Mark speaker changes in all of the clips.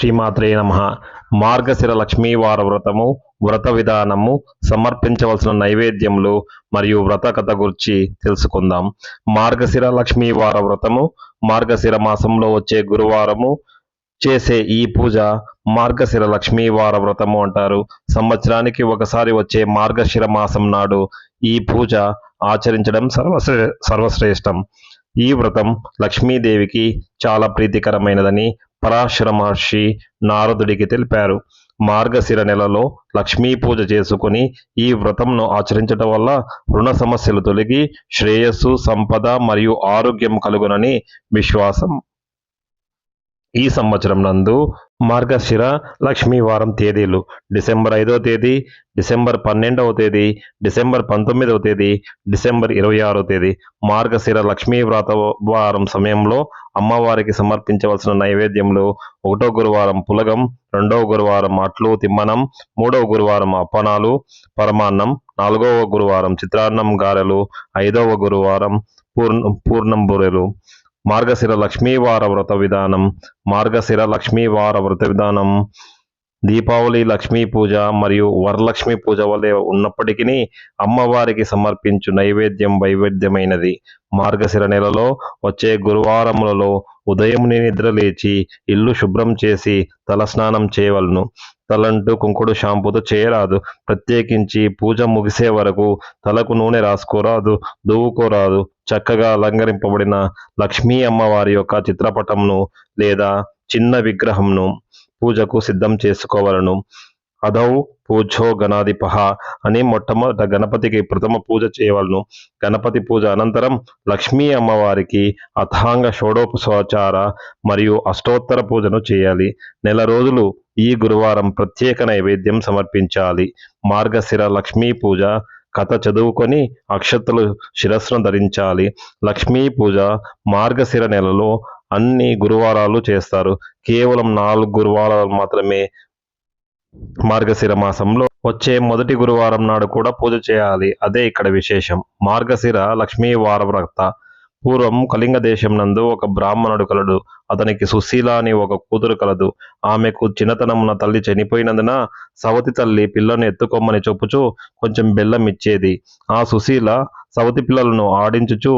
Speaker 1: శ్రీమాత్రే నమ. మార్గశిర లక్ష్మీవార వ్రతము వ్రత విధానము సమర్పించవలసిన నైవేద్యములు మరియు వ్రత కథ గురించి తెలుసుకుందాం. మార్గశిర లక్ష్మీవార వ్రతము మార్గశిర మాసంలో వచ్చే గురువారము చేసే ఈ పూజ మార్గశిర లక్ష్మీవార వ్రతము అంటారు. సంవత్సరానికి ఒకసారి వచ్చే మార్గశిర మాసం నాడు ఈ పూజ ఆచరించడం సర్వశ్రే సర్వశ్రేష్టం. ఈ వ్రతం లక్ష్మీదేవికి చాలా ప్రీతికరమైనదని పరాశర మహర్షి నారదుడికి తెలిపారు. మార్గశిర నెలలో లక్ష్మీ పూజ చేసుకుని ఈ వ్రతంను ఆచరించటం వల్ల రుణ సమస్యలు తొలగి శ్రేయస్సు సంపద మరియు ఆరోగ్యం కలుగునని విశ్వాసం. ఈ సంవత్సరం నందు మార్గశిర లక్ష్మీవారం తేదీలు. డిసెంబర్ ఐదవ తేదీ డిసెంబర్ పన్నెండవ తేదీ డిసెంబర్ పంతొమ్మిదవ తేదీ డిసెంబర్ ఇరవై ఆరో తేదీ. మార్గశిర లక్ష్మీ వ్రత వారం సమయంలో అమ్మవారికి సమర్పించవలసిన నైవేద్యములు ఒకటో గురువారం పులగం రెండవ గురువారం అట్లు తిమ్మనం మూడవ గురువారం అప్పనాలు పరమాన్నం నాలుగవ గురువారం చిత్రాన్నం గారెలు ఐదవ గురువారం పూర్ణ పూర్ణం బూరెలు. మార్గశిర లక్ష్మీవార వ్రత విధానం మార్గశిర లక్ష్మీవార వ్రత విధానం దీపావళి లక్ష్మీ పూజ మరియు వరలక్ష్మి పూజ వలె ఉన్నప్పటికీ అమ్మవారికి సమర్పించు నైవేద్యం వైవిధ్యమైనది. మార్గశిర నెలలో వచ్చే గురువారములలో ఉదయముని నిద్ర లేచి ఇల్లు శుభ్రం చేసి తలస్నానం చేయవలను. తలంటూ కుంకుడు షాంపూతో చేయరాదు. ప్రత్యేకించి పూజ ముగిసే వరకు తలకు నూనె రాసుకోరాదు దువ్వుకోరాదు. చక్కగా అలంకరింపబడిన లక్ష్మీ అమ్మవారి యొక్క చిత్రపటంను లేదా చిన్న విగ్రహంను పూజకు సిద్ధం చేసుకోవలను. అదౌ పూజో గణాధిపహ అని మొట్టమొదట గణపతికి ప్రథమ పూజ చేయవలను. గణపతి పూజ అనంతరం లక్ష్మీ అమ్మవారికి అథాంగ షోడోపచార మరియు అష్టోత్తర పూజను చేయాలి. నెల రోజులు ఈ గురువారం ప్రత్యేక నైవేద్యం సమర్పించాలి. మార్గశిర లక్ష్మీ పూజ కథ చదువుకొని అక్షతలు శిరస్సును ధరించాలి. లక్ష్మీ పూజ మార్గశిర నెలలో అన్ని గురువారాలు చేస్తారు. కేవలం నాలుగు గురువారాలు మాత్రమే మార్గశిర మాసంలో వచ్చే మొదటి గురువారం నాడు కూడా పూజ చేయాలి. అదే ఇక్కడ విశేషం. మార్గశిర లక్ష్మీ వారవ్రత. పూర్వం కళింగ దేశం నందు ఒక బ్రాహ్మణుడు కలడు. అతనికి సుశీల అని ఒక కూతురు కలదు. ఆమెకు చిన్నతనమున తల్లి చనిపోయినందున సవతి తల్లి పిల్లను ఎత్తుకోమని చెప్పుచు కొంచెం బెల్లం ఇచ్చేది. ఆ సుశీల సవతి పిల్లలను ఆడించుచు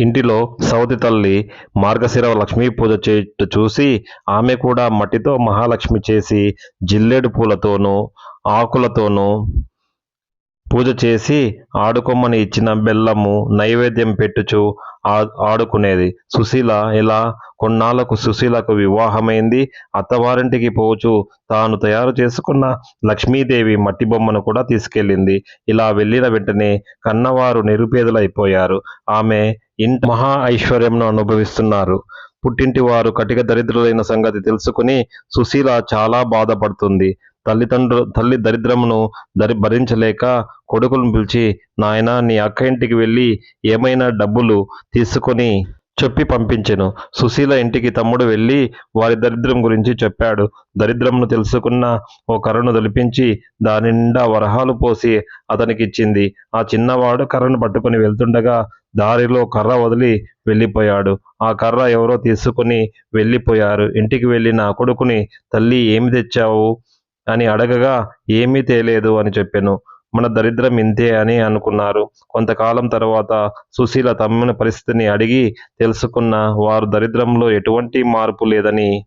Speaker 1: ఇంటిలో సవతి తల్లి మార్గశిర లక్ష్మీ పూజ చేయుట చూసి ఆమె కూడా మట్టితో మహాలక్ష్మి చేసి జిల్లేడు పూలతోనూ ఆకులతోనూ పూజ చేసి ఆడుకొమ్మని ఇచ్చిన బెల్లము నైవేద్యం పెట్టుచు ఆ- ఆడుకునేది. సుశీల ఇలా కొన్నాళ్ళకు సుశీలకు వివాహమైంది. అత్తవారింటికి పోచు తాను తయారు చేసుకున్న లక్ష్మీదేవి మట్టి బొమ్మను కూడా తీసుకెళ్ళింది. ఇలా వెళ్ళిన వెంటనే కన్నవారు నిరుపేదలైపోయారు. ఆమె ఇంటి మహా ఐశ్వర్యంను అనుభవిస్తున్నారు. పుట్టింటి వారు కటిక దరిద్రులైన సంగతి తెలుసుకుని సుశీల చాలా బాధపడుతుంది. తల్లిదండ్రు తల్లి దరిద్రమును దరి భరించలేక కొడుకులను పిలిచి నాయనా నీ అక్క ఇంటికి వెళ్ళి ఏమైనా డబ్బులు తీసుకొని చెప్పి పంపించెను. సుశీల ఇంటికి తమ్ముడు వెళ్ళి వారి దరిద్రం గురించి చెప్పాడు. దరిద్రమును తెలుసుకున్న ఓ కర్రను తొలిపించి దాని నిండా వరహాలు పోసి అతనికి ఇచ్చింది ఆ చిన్నవాడు కర్రను పట్టుకొని వెళ్తుండగా దారిలో కర్ర వదిలి వెళ్ళిపోయాడు. ఆ కర్ర ఎవరో తీసుకుని వెళ్ళిపోయారు. ఇంటికి వెళ్ళిన కొడుకుని తల్లి ఏమి తెచ్చావు? అని అడగగా ఏమీ తేలేదు అని చెప్పాను. మన దరిద్రం ఇంతే అని అనుకున్నారు. కొంతకాలం తర్వాత సుశీల తమ్మిన పరిస్థితిని అడిగి తెలుసుకున్న వారు దరిద్రంలో ఎటువంటి మార్పు లేదని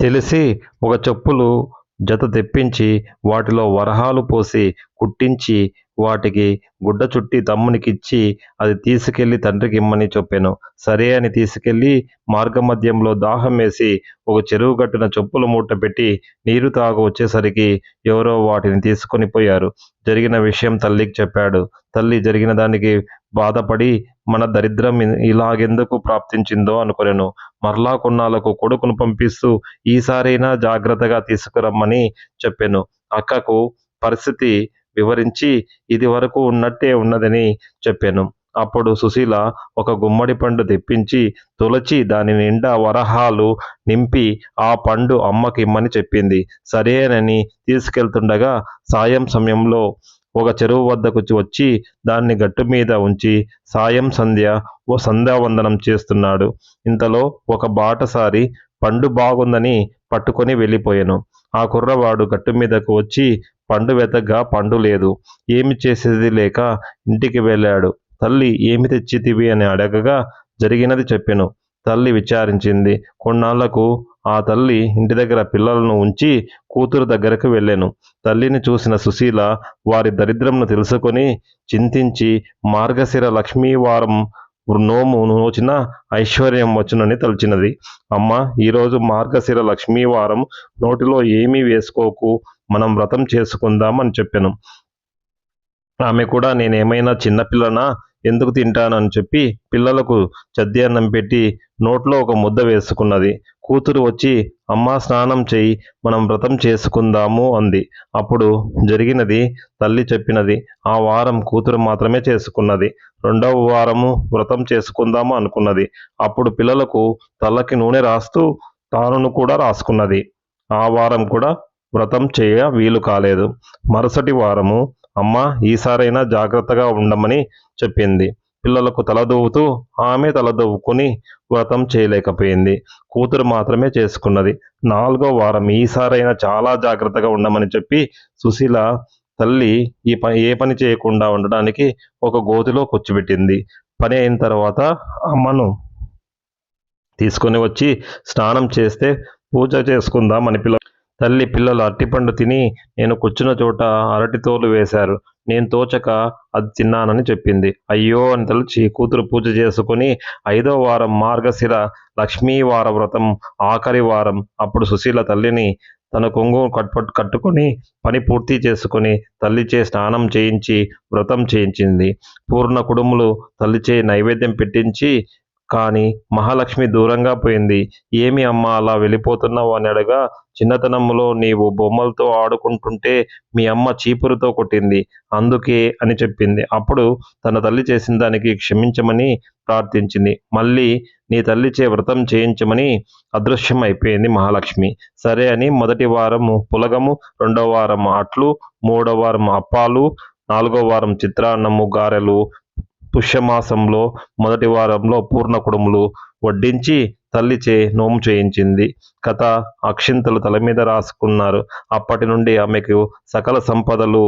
Speaker 1: తెలిసి ఒక చెప్పులు జత తెప్పించి వాటిలో వరహాలు పోసి కుట్టించి వాటికి గుడ్డ చుట్టి తమ్మునికిచ్చి అది తీసుకెళ్ళి తండ్రికి ఇమ్మని చెప్పాను. సరే అని తీసుకెళ్ళి మార్గమధ్యంలో దాహం వేసి ఒక చెరువు కట్టిన చెప్పుల మూట పెట్టి నీరు తాగు వచ్చేసరికి ఎవరో వాటిని తీసుకొని పోయారు. జరిగిన విషయం తల్లికి చెప్పాడు. తల్లి జరిగిన దానికి బాధపడి మన దరిద్రం ఇలాగెందుకు ప్రాప్తించిందో అనుకునేను. మరలా కొన్నాళ్ళకు కొడుకును పంపిస్తూ ఈసారైనా జాగ్రత్తగా తీసుకురమ్మని చెప్పాను. అక్కకు పరిస్థితి వివరించి ఇది వరకు ఉన్నట్టే ఉన్నదని చెప్పాను. అప్పుడు సుశీల ఒక గుమ్మడి పండు తెప్పించి తులచి దాని నిండా వరహాలు నింపి ఆ పండు అమ్మకి ఇమ్మని చెప్పింది. సరేనని తీసుకెళ్తుండగా సాయం సమయంలో ఒక చెరువు వద్దకు వచ్చి దాన్ని గట్టు మీద ఉంచి సాయం సంధ్య ఓ సంధ్యావందనం చేస్తున్నాడు. ఇంతలో ఒక బాటసారి పండు బాగుందని పట్టుకొని వెళ్ళిపోయాను. ఆ కుర్రవాడు గట్టు మీదకు వచ్చి పండు వెతగ్గా పండు లేదు. ఏమి చేసేది లేక ఇంటికి వెళ్ళాడు. తల్లి ఏమి తెచ్చితివి అని అడగగా జరిగినది చెప్పెను. తల్లి విచారించింది. కొన్నాళ్ళకు ఆ తల్లి ఇంటి దగ్గర పిల్లలను ఉంచి కూతురు దగ్గరకు వెళ్ళాను. తల్లిని చూసిన సుశీల వారి దరిద్రంను తెలుసుకొని చింతించి మార్గశిర లక్ష్మీవారం నోము నోచిన ఐశ్వర్యం వచ్చునని తలచినది. అమ్మ ఈరోజు మార్గశిర లక్ష్మీవారం నోటిలో ఏమీ వేసుకోకు మనం వ్రతం చేసుకుందాం అని చెప్పాను. ఆమె కూడా నేనేమైనా చిన్నపిల్లనా ఎందుకు తింటానని చెప్పి పిల్లలకు చద్యాన్నం పెట్టి నోట్లో ఒక ముద్ద వేసుకున్నది. కూతురు వచ్చి అమ్మ స్నానం చేయి మనం వ్రతం చేసుకుందాము అంది. అప్పుడు జరిగినది తల్లి చెప్పినది. ఆ వారం కూతురు మాత్రమే చేసుకున్నది. రెండవ వారము వ్రతం చేసుకుందాము అనుకున్నది. అప్పుడు పిల్లలకు తలకి నూనె రాస్తూ తానును కూడా రాసుకున్నది. ఆ వారం కూడా వ్రతం చేయ వీలు కాలేదు. మరుసటి వారము అమ్మ ఈసారైనా జాగ్రత్తగా ఉండమని చెప్పింది. పిల్లలకు తలదూవుతూ ఆమె తలదూవుకొని వ్రతం చేయలేకపోయింది. కూతురు మాత్రమే చేసుకున్నది. నాలుగో వారం ఈసారైనా చాలా జాగ్రత్తగా ఉండమని చెప్పి సుశీల తల్లి ఈ పని ఏ పని చేయకుండా ఉండడానికి ఒక గోతిలో కూర్చోబెట్టింది. పని అయిన తర్వాత అమ్మను తీసుకొని వచ్చి స్నానం చేస్తే పూజ చేసుకుందాం అని పిల్ల తల్లి పిల్లలు అరటిపండు తిని నేను కూర్చున్న చోట అరటి తోలు వేశారు. నేను తోచక అది తిన్నానని చెప్పింది. అయ్యో అని తలచి కూతురు పూజ చేసుకుని ఐదో వారం మార్గశిర లక్ష్మీవార వ్రతం ఆఖరి వారం. అప్పుడు సుశీల తల్లిని తన కొంగు కట్పట్ కట్టుకొని పని పూర్తి చేసుకొని తల్లిచే స్నానం చేయించి వ్రతం చేయించింది. పూర్ణ కుడుములు తల్లిచే నైవేద్యం పెట్టించి కానీ మహాలక్ష్మి దూరంగా పోయింది. ఏమి అమ్మ అలా వెళ్ళిపోతున్నావు అని అడగా చిన్నతనంలో నీవు బొమ్మలతో ఆడుకుంటుంటే మీ అమ్మ చీపురుతో కొట్టింది. అందుకే అని చెప్పింది. అప్పుడు తన తల్లి చేసిన దానికి క్షమించమని ప్రార్థించింది. మళ్ళీ నీ తల్లిచే వ్రతం చేయించమని అదృశ్యం అయిపోయింది మహాలక్ష్మి. సరే అని మొదటి వారము పులగము రెండవ వారం అట్లు మూడో వారం అప్పాలు నాలుగో వారం చిత్రాన్నము గారెలు పుష్యమాసంలో మొదటి వారంలో పూర్ణ కుడుములు వడ్డించి తల్లిచే నోము చేయించింది. కథ అక్షింతలు తల మీద రాసుకున్నారు. అప్పటి నుండి ఆమెకు సకల సంపదలు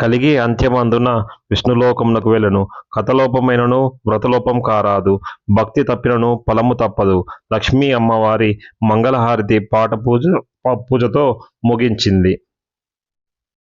Speaker 1: కలిగి అంత్యమందున విష్ణులోకమునకు వెళ్ళను. కథలోపమైనను వ్రతలోపం కారాదు. భక్తి తప్పినను ఫలము తప్పదు. లక్ష్మీ అమ్మవారి మంగళహారతి పాట పూజ పూజతో ముగించింది.